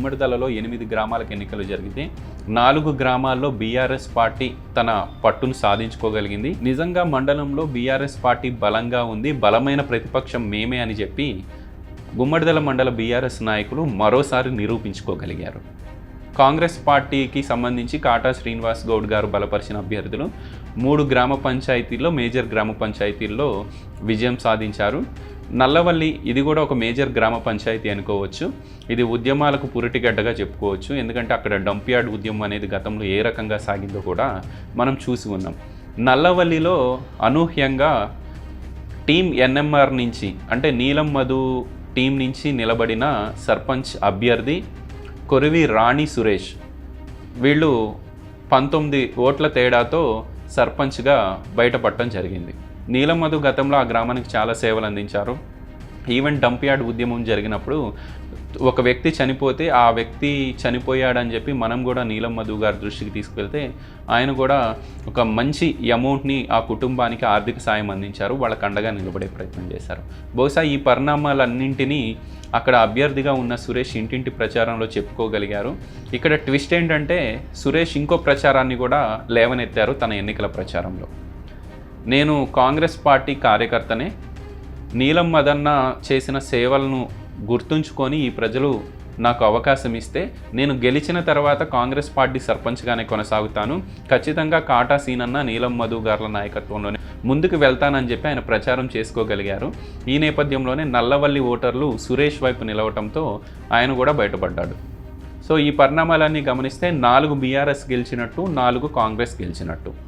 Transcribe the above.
గుమ్మడిదలలో ఎనిమిది గ్రామాలకు ఎన్నికలు జరిగితే నాలుగు గ్రామాల్లో బీఆర్ఎస్ పార్టీ తన పట్టును సాధించుకోగలిగింది. నిజంగా మండలంలో బీఆర్ఎస్ పార్టీ బలంగా ఉంది బలమైన ప్రతిపక్షం మేమే అని చెప్పి గుమ్మడిదల మండల బీఆర్ఎస్ నాయకులు మరోసారి నిరూపించుకోగలిగారు. కాంగ్రెస్ పార్టీకి సంబంధించి కాటా శ్రీనివాస్ గౌడ్ గారు బలపరిచిన అభ్యర్థులు మూడు గ్రామ పంచాయతీల్లో మేజర్ గ్రామ పంచాయతీల్లో విజయం సాధించారు. నల్లవల్లి ఇది కూడా ఒక మేజర్ గ్రామ పంచాయతీ అనుకోవచ్చు. ఇది ఉద్యమాలకు పురిటిగడ్డగా చెప్పుకోవచ్చు. ఎందుకంటే అక్కడ డంప్యార్డ్ ఉద్యమం అనేది గతంలో ఏ రకంగా సాగిందో కూడా మనం చూసి ఉన్నాం. నల్లవల్లిలో అనూహ్యంగా టీం ఎన్ఎంఆర్ నుంచి అంటే నీలం మధు టీం నుంచి నిలబడిన సర్పంచ్ అభ్యర్థి కొరివి రాణి సురేష్. వీళ్ళు పంతొమ్మిది ఓట్ల తేడాతో సర్పంచ్గా బయటపడటం జరిగింది. నీలం మధు గతంలో ఆ గ్రామానికి చాలా సేవలు అందించారు. ఈవెన్ డంప్యార్డ్ ఉద్యమం జరిగినప్పుడు ఒక వ్యక్తి చనిపోతే ఆ వ్యక్తి చనిపోయాడని చెప్పి మనం కూడా నీలం మధు గారి దృష్టికి తీసుకెళ్తే ఆయన కూడా ఒక మంచి అమౌంట్ని ఆ కుటుంబానికి ఆర్థిక సాయం అందించారు. వాళ్ళకు అండగా నిలబడే ప్రయత్నం చేశారు. బహుశా ఈ పరిణామాలన్నింటినీ అక్కడ అభ్యర్థిగా ఉన్న సురేష్ ఇంటింటి ప్రచారంలో చెప్పుకోగలిగారు. ఇక్కడ ట్విస్ట్ ఏంటంటే సురేష్ ఇంకో ప్రచారాన్ని కూడా లేవనెత్తారు తన ఎన్నికల ప్రచారంలో. నేను కాంగ్రెస్ పార్టీ కార్యకర్తనే. నీలం మదన్న చేసిన సేవలను గుర్తుంచుకొని ఈ ప్రజలు నాకు అవకాశం ఇస్తే నేను గెలిచిన తర్వాత కాంగ్రెస్ పార్టీ సర్పంచ్గానే కొనసాగుతాను. ఖచ్చితంగా కాటా సీనన్న నీలం మధు గారుల నాయకత్వంలోనే ముందుకు వెళ్తానని చెప్పి ఆయన ప్రచారం చేసుకోగలిగారు. ఈ నేపథ్యంలోనే నల్లవల్లి ఓటర్లు సురేష్ వైపు నిలవటంతో ఆయన కూడా బయటపడ్డాడు. సో ఈ పరిణామాలన్నీ గమనిస్తే నాలుగు బీఆర్ఎస్ గెలిచినట్టు నాలుగు కాంగ్రెస్ గెలిచినట్టు.